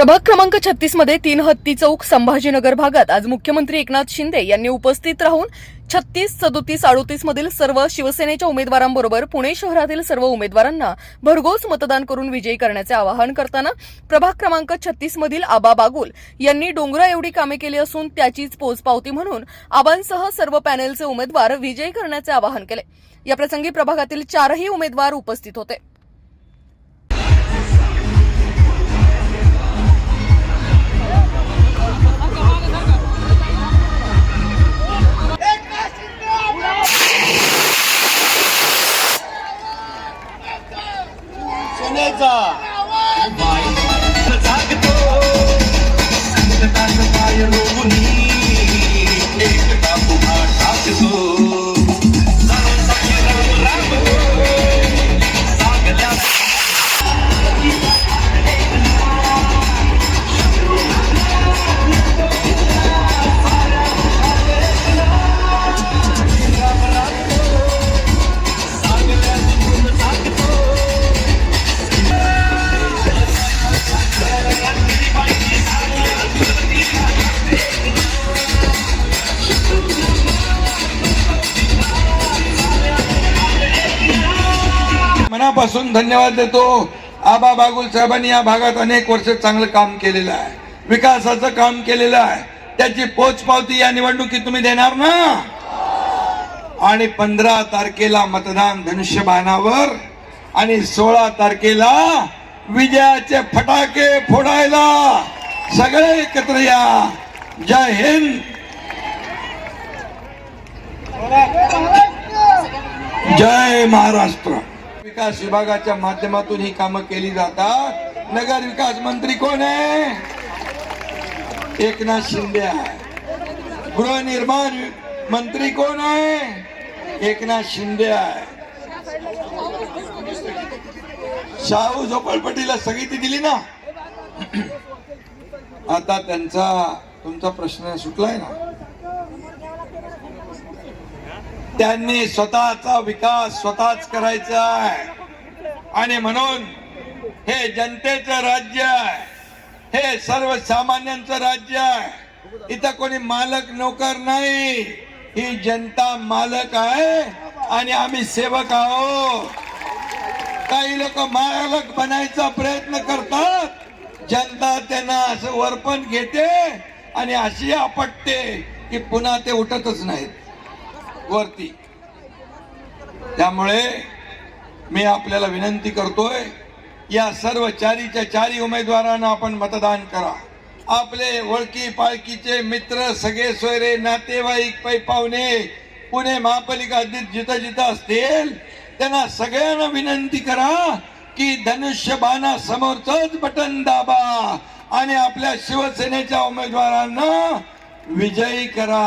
प्रभाग क्रमांक छत्तीसमध्ये तीन हत्ती चौक संभाजीनगर भागात आज मुख्यमंत्री एकनाथ शिंदे यांनी उपस्थित राहून छत्तीस सदोतीस अडोतीस मधील सर्व शिवसेनेच्या उमेदवारांबरोबर पुणे शहरातील सर्व उमेदवारांना भरघोस मतदान करून विजयी करण्याचे आवाहन करताना प्रभाग क्रमांक छत्तीस मधील आबा बागुल यांनी डोंगरा एवढी कामे केली असून त्याचीच पोचपावती म्हणून आबांसह सर्व पॅनेलचे उमेदवार विजयी करण्याचे आवाहन केले. याप्रसंगी प्रभागातील चारही उमेदवार उपस्थित होते. सोन्याचा मनापासून धन्यवाद देतो. आबा बागुल साहेबांनी या भागात अनेक वर्ष चांगलं काम केलेलं आहे. विकासाचं काम केलेलं आहे. त्याची पोचपावती या निवडणुकीत तुम्ही देणार ना? आणि पंधरा तारखेला मतदान धनुष्यबाणावर आणि सोळा तारखेला विजयाचे फटाके फोडायला. सगळे एकत्र या. जय हिंद. जय महाराष्ट्र. विकास विभागाच्या माध्यमातून ही कामं केली जातात. नगर विकास मंत्री कोण आहे? एकनाथ शिंदे आहे. गृहनिर्माण मंत्री कोण आहे? एकनाथ शिंदे आहे. शाहू झोपडपट्टीला स्थगिती दिली ना? आता त्यांचा तुमचा प्रश्न सुटलाय ना? त्यांनी स्वतःचा विकास स्वतःच करायचा आहे. आणि म्हणून हे जनतेचं राज्य आहे. हे सर्वसामान्यांचं राज्य आहे. इथं कोणी मालक नोकर नाही. ही जनता मालक आहे आणि आम्ही सेवक आहोत. काही लोक मालक बनायचा प्रयत्न करतात. जनता त्यांना असं वर्पण घेते आणि अशी आपटते की पुन्हा ते उठतच नाहीत. वरती. त्यामुळे मी आपल्याला विनंती करतोय या सर्व चारीच्या चारी उमेदवारांना आपण मतदान करा. आपले ओळखी पाळखीचे मित्र सगळे सोयरे नातेवाईक पै पाहुणे पुणे महापालिका हद्दीत जिथं जिथं असतील त्यांना सगळ्यांना विनंती करा की धनुष्य बाणा समोरच बटन दाबा आणि आपल्या शिवसेनेच्या उमेदवारांना विजयी करा.